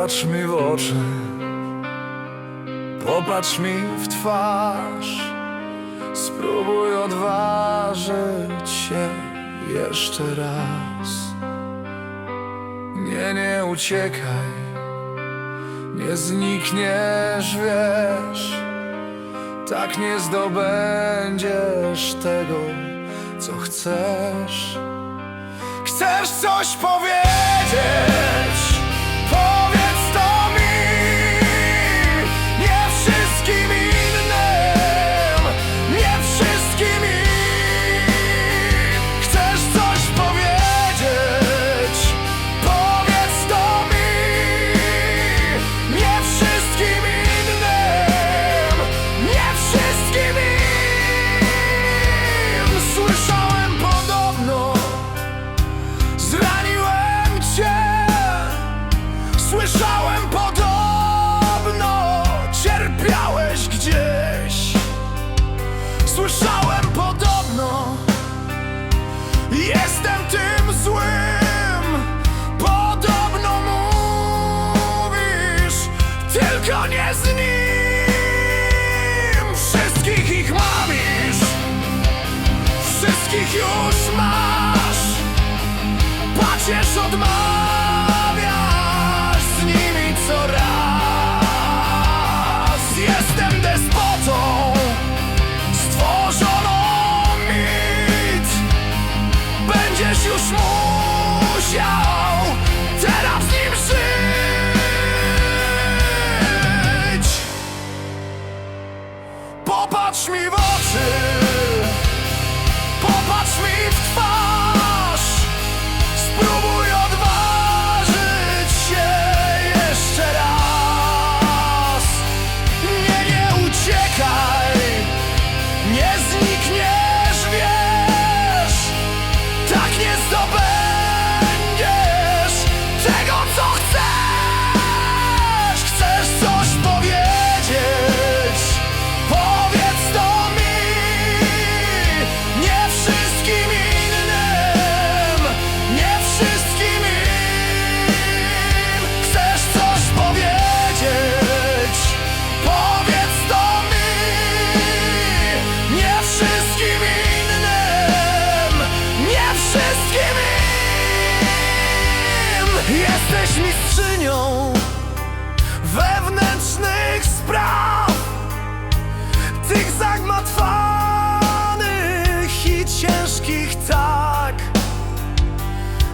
Popatrz mi w oczy. Popatrz mi w twarz. Spróbuj odważyć się jeszcze raz. Nie, nie uciekaj. Nie znikniesz, wiesz. Tak nie zdobędziesz tego, co chcesz. Chcesz coś powiedzieć? Yes.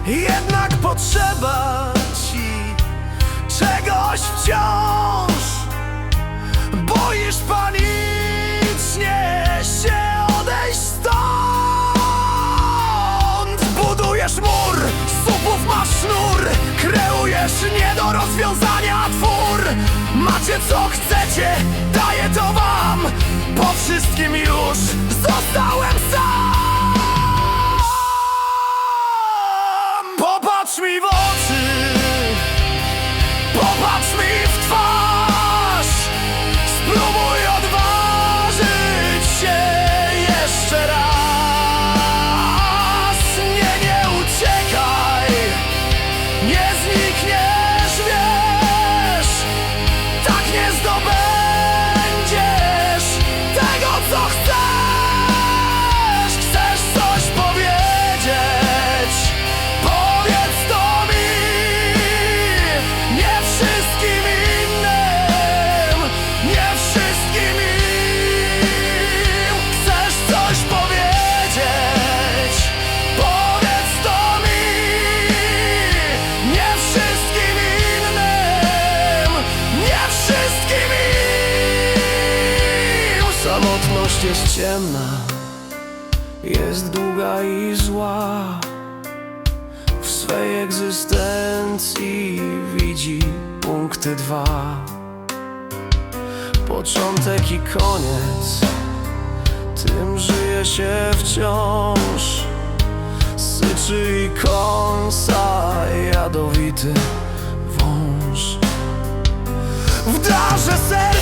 Jednak potrzeba ci czegoś wciąż. Boisz panicznie się odejść stąd. Budujesz mur, z słupów masz sznur. Kreujesz nie do rozwiązania twór. Macie co chcecie, daję to wam. Po wszystkim już zostałem sam Samotność jest ciemna Jest długa i zła. W swej egzystencji widzi punkty dwa. Początek i koniec Tym żyje się wciąż. Syczy i kąsa jadowity wąż. W darze serca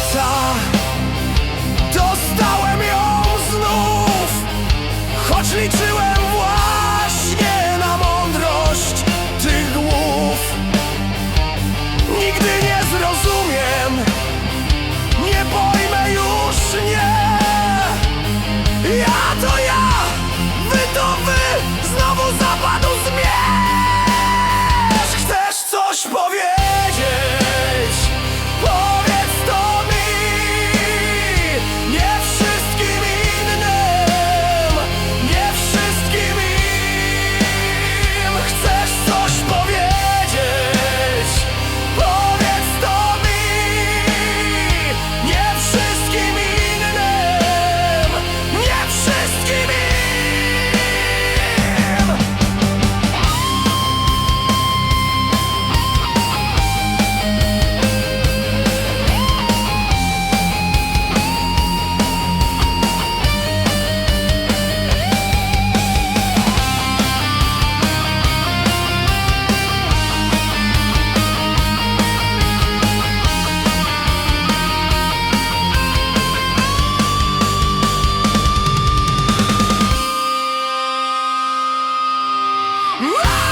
Woo!